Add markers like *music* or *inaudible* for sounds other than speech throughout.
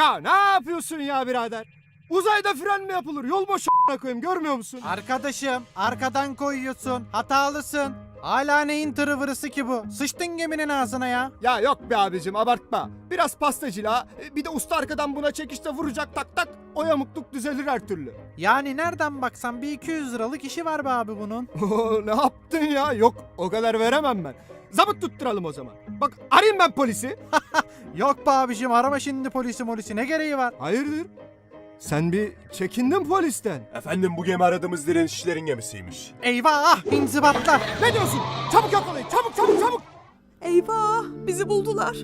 Ya ne yapıyorsun ya birader? Uzayda fren mi yapılır? Yol boş koyayım görmüyor musun? Arkadaşım arkadan koyuyorsun. Hatalısın. Hala neyin tırıvırısı ki bu? Sıçtın geminin ağzına ya. Ya yok be abicim abartma. Biraz pastacılığa e, bir de usta arkadan buna çekişte vuracak tak tak. O yamukluk düzelir her türlü. Yani nereden baksan bir 200 liralık işi var be abi bunun. *laughs* Ne yaptın ya? Yok o kadar veremem ben. Zabıt tutturalım o zaman. Bak arayayım ben polisi. *laughs* Yok be abicim arama şimdi polisi molisi ne gereği var? Hayırdır? Sen bir çekindin polisten. Efendim bu gemi aradığımız direnişçilerin gemisiymiş. Eyvah inzibatlar. Ne diyorsun? Çabuk yakalayın çabuk çabuk çabuk. Eyvah bizi buldular.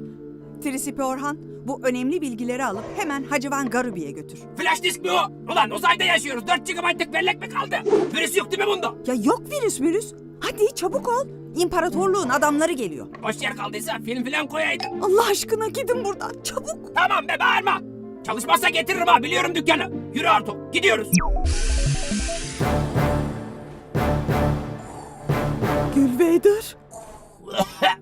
Trisipi Orhan bu önemli bilgileri alıp hemen Hacivan Garubi'ye götür. Flash disk mi o? Ulan uzayda yaşıyoruz. 4 GB'lık bellek mi kaldı? Virüs yok değil mi bunda? Ya yok virüs virüs. Hadi çabuk ol. İmparatorluğun adamları geliyor. Boş yer kaldıysa film filan koyaydın. Allah aşkına gidin buradan çabuk. Tamam be bağırma. Çalışmazsa getiririm ha biliyorum dükkanı. Yürü Arto gidiyoruz. Gülveydir. *laughs*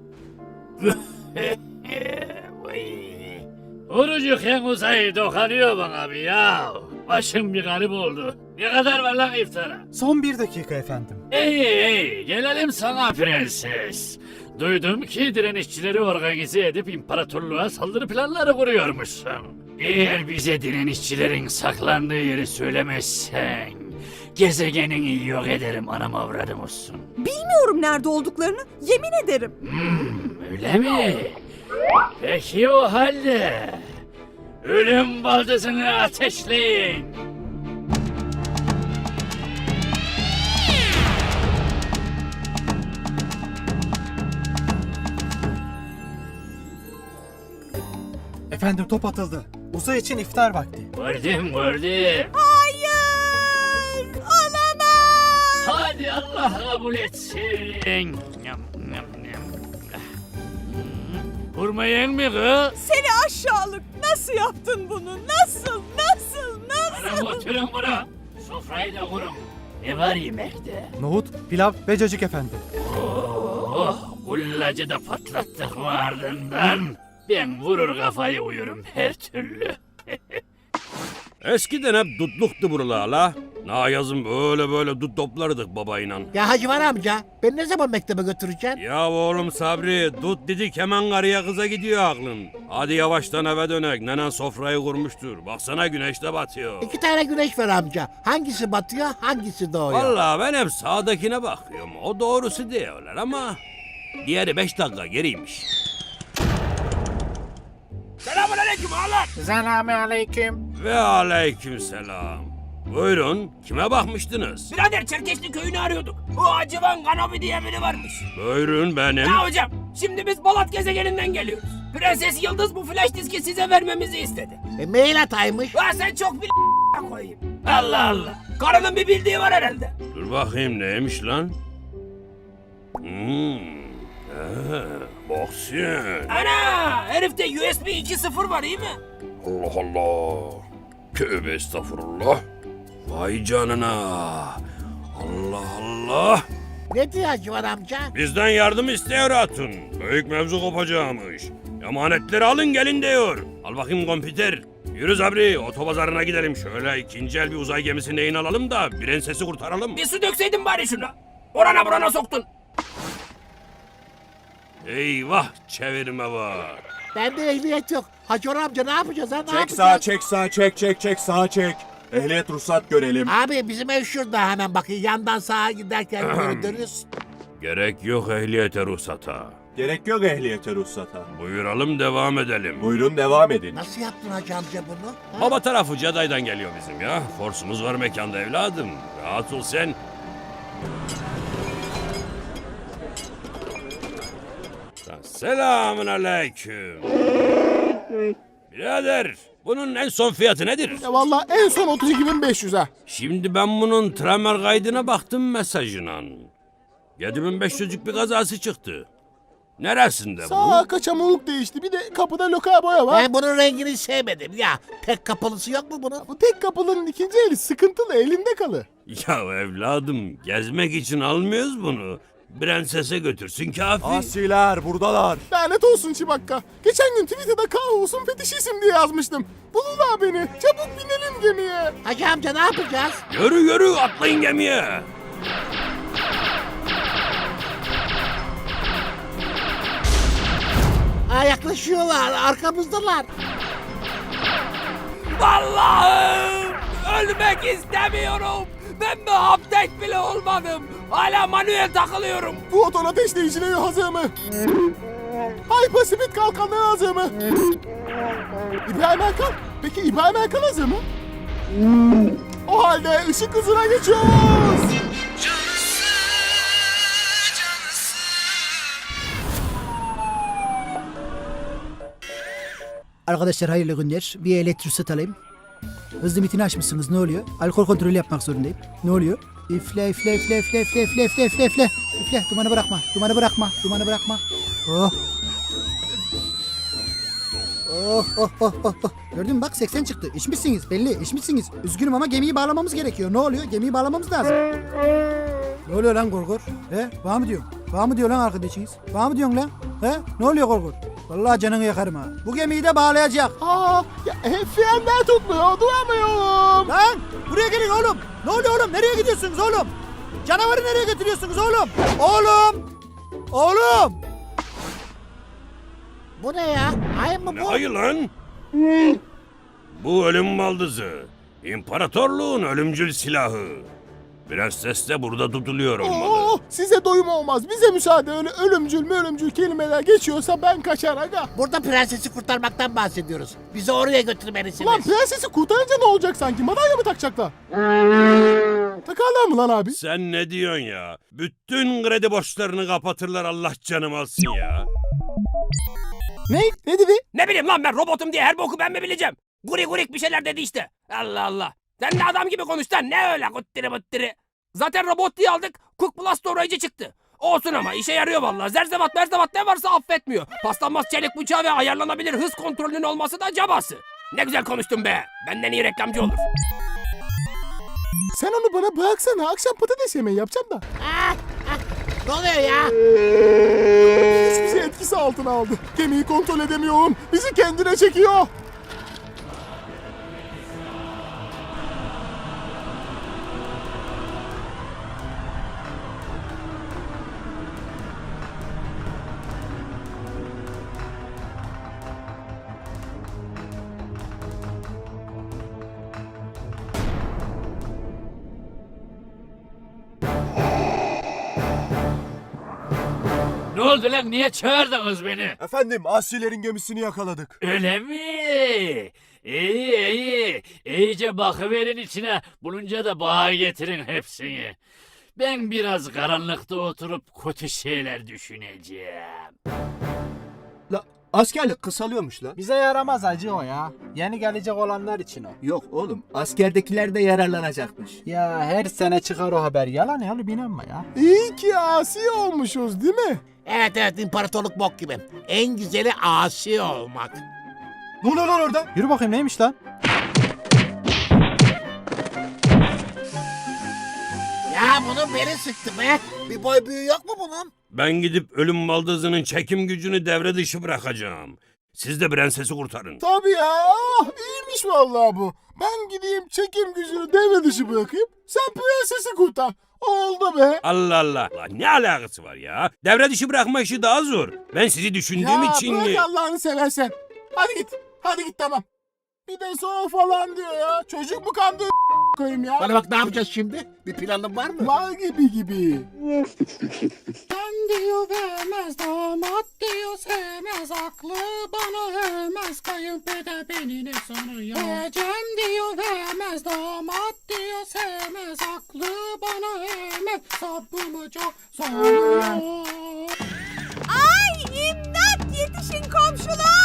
Orucuken uzayı dokanıyor bana bir ya. Başım bir garip oldu. Ne kadar var lan iftara? Son bir dakika efendim. İyi iyi gelelim sana prenses. Duydum ki direnişçileri organize edip imparatorluğa saldırı planları kuruyormuşsun. Eğer bize direnişçilerin saklandığı yeri söylemezsen... Gezegenini yok ederim anam avradım olsun. Bilmiyorum nerede olduklarını yemin ederim. Hmm, öyle mi? Peki o halde... Ölüm baldızını ateşleyin. Efendim top atıldı. Uzay için iftar vakti. Gördüm gördüm. Hayır olamaz. Hadi Allah kabul etsin. Yam. Vurmayın mı kız? Seni aşağılık nasıl yaptın bunu nasıl nasıl nasıl? Bana götürün bunu. Sofrayı da kurun. Ne var yemekte? Nohut, pilav ve cacık efendim. Oh, kullacı da patlattık mı ardından? Ben vurur kafayı uyurum her türlü. *laughs* Eskiden hep dutluktu buralar la. Na yazın böyle böyle dut toplardık babayla. Ya Hacı var amca, ben ne zaman mektebe götüreceksin? Ya oğlum Sabri dut dedik hemen karıya kıza gidiyor aklın. Hadi yavaştan eve dönek. Nenen sofrayı kurmuştur. Baksana güneş de batıyor. İki tane güneş var amca. Hangisi batıyor, hangisi doğuyor? Vallahi ben hep sağdakine bakıyorum. O doğrusu diyorlar ama diğeri beş dakika geriymiş. Selamun aleyküm ağalar. Selamü aleyküm. Ve aleyküm selam. Buyurun kime bakmıştınız? Birader Çerkeşli köyünü arıyorduk. O Acıvan Kanobi diye biri varmış. Buyurun benim. Ya hocam şimdi biz Bolat gezegeninden geliyoruz. Prenses Yıldız bu flash diski size vermemizi istedi. E, mail ataymış. Ya sen çok bil koyayım. Allah Allah. Karının bir bildiği var herhalde. Dur bakayım neymiş lan? Hmm. Boksiyon. Ana herifte USB 2.0 var iyi mi? Allah Allah. Tövbe estağfurullah. Vay canına. Allah Allah. Ne diyor Hacı var amca? Bizden yardım istiyor hatun. Büyük mevzu kopacakmış. Emanetleri alın gelin diyor. Al bakayım kompüter. Yürü Zabri otobazarına gidelim. Şöyle ikinci el bir uzay gemisi neyin alalım da prensesi kurtaralım. Bir su dökseydin bari şuna. Orana burana soktun. Eyvah çevirme var. Bende ehliyet yok. Hacı var amca ne yapacağız ha? Ne Çek yapacağız? sağa çek sağa çek çek çek sağa çek. Ehliyet ruhsat görelim. Abi bizim ev şurada hemen bakın yandan sağa giderken *clears throat* böyle dönüyoruz. Gerek yok ehliyete ruhsata. Gerek yok ehliyete ruhsata. Buyuralım devam edelim. Buyurun devam edin. Nasıl yaptın Hacı amca bunu? Ha? Baba tarafı Jedi'dan geliyor bizim ya. Forsumuz var mekanda evladım. Rahat ol sen. Selamun aleyküm. Birader bunun en son fiyatı nedir? Ya vallahi en son 32.500 ha. Şimdi ben bunun tramer kaydına baktım mesajına. 7500'lük bir kazası çıktı. Neresinde bu? Sağa kaçamuluk değişti. Bir de kapıda lokal boya var. Ben bunun rengini sevmedim ya. Tek kapılısı yok mu bunun? Bu tek kapılının ikinci eli sıkıntılı elinde kalı. Ya evladım gezmek için almıyoruz bunu. Prensese götürsün kafi. Asiler buradalar. Lanet olsun Çibakka. Geçen gün Twitter'da kaosun fetişisim diye yazmıştım. Bulurlar beni. Çabuk binelim gemiye. Hacı amca ne yapacağız? Yürü yürü atlayın gemiye. Ha yaklaşıyorlar arkamızdalar. Vallahi ölmek istemiyorum. Ben mühabdet bile olmadım. Hala manuel takılıyorum. Proton ateşleyicileri hazır mı? Hyperspeed kalkanları hazır mı? İbrahim Erkan. Peki İbrahim Erkan hazır mı? O halde ışık hızına geçiyoruz. Arkadaşlar hayırlı günler. Bir elektrosit alayım. Hız limitini aşmışsınız ne oluyor? Alkol kontrolü yapmak zorundayım. Ne oluyor? Üfle üfle üfle üfle üfle üfle üfle üfle üfle. Üfle dumanı bırakma. Dumanı bırakma. Dumanı bırakma. Oh. Oh oh oh oh oh. Gördün mü bak 80 çıktı. İçmişsiniz belli içmişsiniz. Üzgünüm ama gemiyi bağlamamız gerekiyor. Ne oluyor? Gemiyi bağlamamız lazım. Ne oluyor lan Gorgor? He? Bana mı diyorsun? Bana mı diyor lan arkadaşınız? Bana mı diyorsun lan? He? Ne oluyor Gorgor? Vallahi canını yakarım ha. Bu gemiyi de bağlayacak. Aa, ya hep frenler tutmuyor. Duramıyorum. Lan buraya gelin oğlum. Ne oluyor oğlum? Nereye gidiyorsunuz oğlum? Canavarı nereye götürüyorsunuz oğlum? Oğlum! Oğlum! Bu ne ya? Ay mı Ne bu? ayı lan? Bu ölüm baldızı. İmparatorluğun ölümcül silahı. Prenses de burada tutuluyor olmalı. Oo, size doyum olmaz. Bize müsaade öyle ölümcül mü ölümcül kelimeler geçiyorsa ben kaçar aga. Burada prensesi kurtarmaktan bahsediyoruz. Bizi oraya götürmelisiniz. Lan prensesi kurtarınca ne olacak sanki? Madalya mı takacaklar? Takarlar mı lan abi? Sen ne diyorsun ya? Bütün kredi borçlarını kapatırlar Allah canım alsın ya. Ne? Ne dedi? Ne bileyim lan ben robotum diye her boku ben mi bileceğim? Guri gurik bir şeyler dedi işte. Allah Allah. Sen de adam gibi konuş lan. Ne öyle guttiri buttiri. Zaten robot diye aldık. Cook Plus doğrayıcı çıktı. Olsun ama işe yarıyor vallahi. Zerzevat merzevat ne varsa affetmiyor. Paslanmaz çelik bıçağı ve ayarlanabilir hız kontrolünün olması da cabası. Ne güzel konuştun be. Benden iyi reklamcı olur. Sen onu bana bıraksana. Akşam patates yemeği yapacağım da. Ne oluyor ya? Hiçbir şey etkisi altına aldı. Gemiyi kontrol edemiyorum. Bizi kendine çekiyor. Oldu lan? Niye çağırdınız beni? Efendim asilerin gemisini yakaladık. Öyle mi? İyi iyi. İyice bakıverin içine. Bulunca da bağa getirin hepsini. Ben biraz karanlıkta oturup kötü şeyler düşüneceğim. Askerlik kısalıyormuş lan. Bize yaramaz hacı o ya. Yeni gelecek olanlar için o. Yok oğlum askerdekiler de yararlanacakmış. Ya her sene çıkar o haber. Yalan ya oğlum inanma ya. İyi ki asi olmuşuz değil mi? Evet evet imparatorluk bok gibi. En güzeli asi olmak. Ne oluyor lan orada? Yürü bakayım neymiş lan? Ya bunun beni sıktı be. Bir boy büyüğü yok mu bunun? Ben gidip ölüm baldızının çekim gücünü devre dışı bırakacağım. Siz de prensesi kurtarın. Tabii ya. Ah, iyiymiş vallahi bu. Ben gideyim çekim gücünü devre dışı bırakayım. Sen prensesi kurtar. Oldu be. Allah Allah. Lan ne alakası var ya? Devre dışı bırakma işi daha zor. Ben sizi düşündüğüm için... bırak Allah'ını seversen. Hadi git. Hadi git tamam. Bir de soğuk falan diyor ya. Çocuk mu kandı koyayım ya? Bana bak ne yapacağız şimdi? Bir planın var mı? Var gibi gibi. *laughs* Ben diyor vermez damat diyor sevmez aklı bana vermez kayınpeder beni ne sanıyor Vereceğim diyor vermez damat diyor sevmez aklı bana vermez sabrımı çok zorluyor Ay imdat yetişin komşular.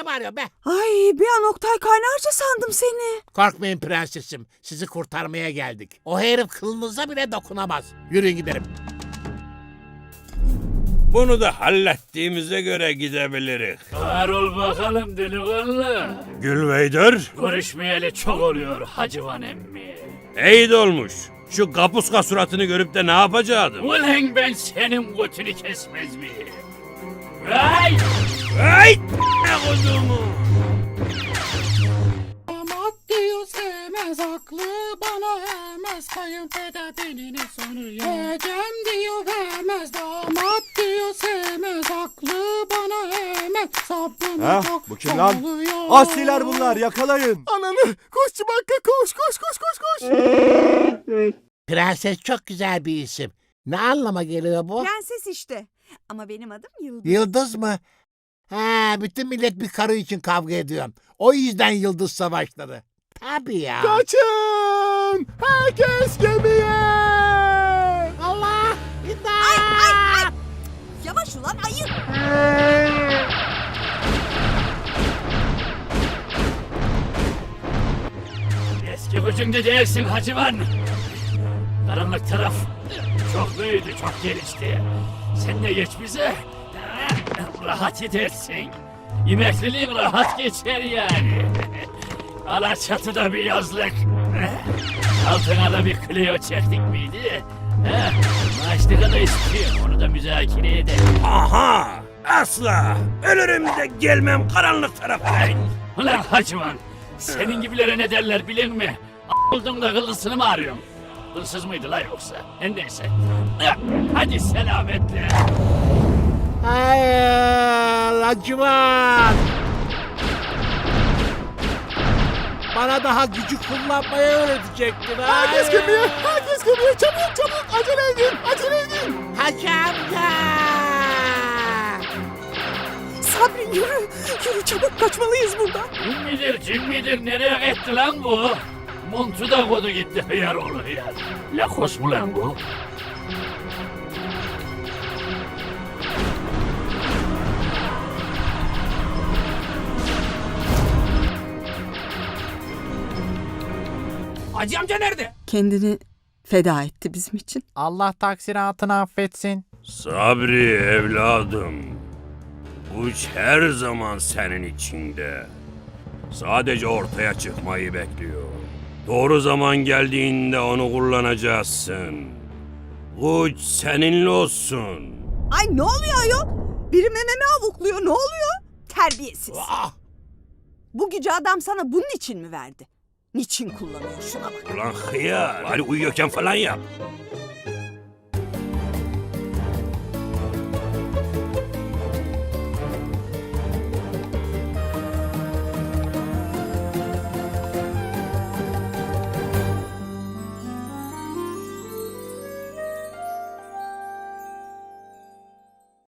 Ne bağırıyorsun be? Ay bir an Oktay Kaynarca sandım seni. Korkmayın prensesim. Sizi kurtarmaya geldik. O herif kılınıza bile dokunamaz. Yürüyün gidelim. Bunu da hallettiğimize göre gidebiliriz. Var ol bakalım delikanlı. Gülveyder, Görüşmeyeli çok oluyor Hacıvan emmi. iyi de olmuş. Şu kapuska suratını görüp de ne yapacaktım? Ulan ben senin götünü kesmez miyim? Vay! Ay! Ne kodumu? Damat diyor sevmez aklı bana vermez kayınpeder beni ne sanıyor Vereceğim diyor vermez damat diyor sevmez aklı bana vermez sabrımı Ha, çok bu kim lan? zorluyor. Asiler bunlar yakalayın. Ananı koş Çubakka koş koş koş koş koş. Prenses çok güzel bir isim. Ne anlama geliyor bu? Prenses işte. Ama benim adım Yıldız. Yıldız mı? Ha, bütün millet bir karı için kavga ediyor. O yüzden yıldız savaşları. Tabii ya. Kaçın! Herkes gemiye! Allah! İmdat! Ay ay ay! Yavaş ulan ayı. Eski gücünde değilsin Hacıvan. Karanlık taraf çok büyüdü, çok gelişti. Sen de geç bize. Rahat edersin. İmekliliğin rahat geçer yani. Ala çatıda bir yazlık. Altına da bir Clio çektik miydi? He, maaş ne kadar istiyor onu da müzakere edelim. Aha! Asla! Ölürüm de gelmem karanlık tarafa. Ulan Hacıvan, senin gibilere ne derler bilin mi? Buldun da kıllısını mı arıyorsun? Hırsız mıydı la yoksa? Her neyse. Hadi selametle. Hayır, acıman. Bana daha gücü kullanmayı öğretecektin. Herkes gemiye! Herkes gemiye! Çabuk çabuk! Acele edin! Acele edin! Hacı amca. Sabri yürü. Yürü çabuk kaçmalıyız buradan. Cin midir, cin midir? Nereye gitti lan bu? Montu da kodu gitti hıyar oğlu hıyar. Lakos mu lan bu? Hacı amca nerede? Kendini feda etti bizim için. Allah taksiratını affetsin. Sabri evladım. Uç her zaman senin içinde. Sadece ortaya çıkmayı bekliyor. Doğru zaman geldiğinde onu kullanacaksın. Uç seninle olsun. Ay ne oluyor ayol? Biri mememi avukluyor ne oluyor? Terbiyesiz. Ah, Bu gücü adam sana bunun için mi verdi? Niçin kullanıyor şuna bak. Ulan hıyar. Hadi uyuyorken falan yap.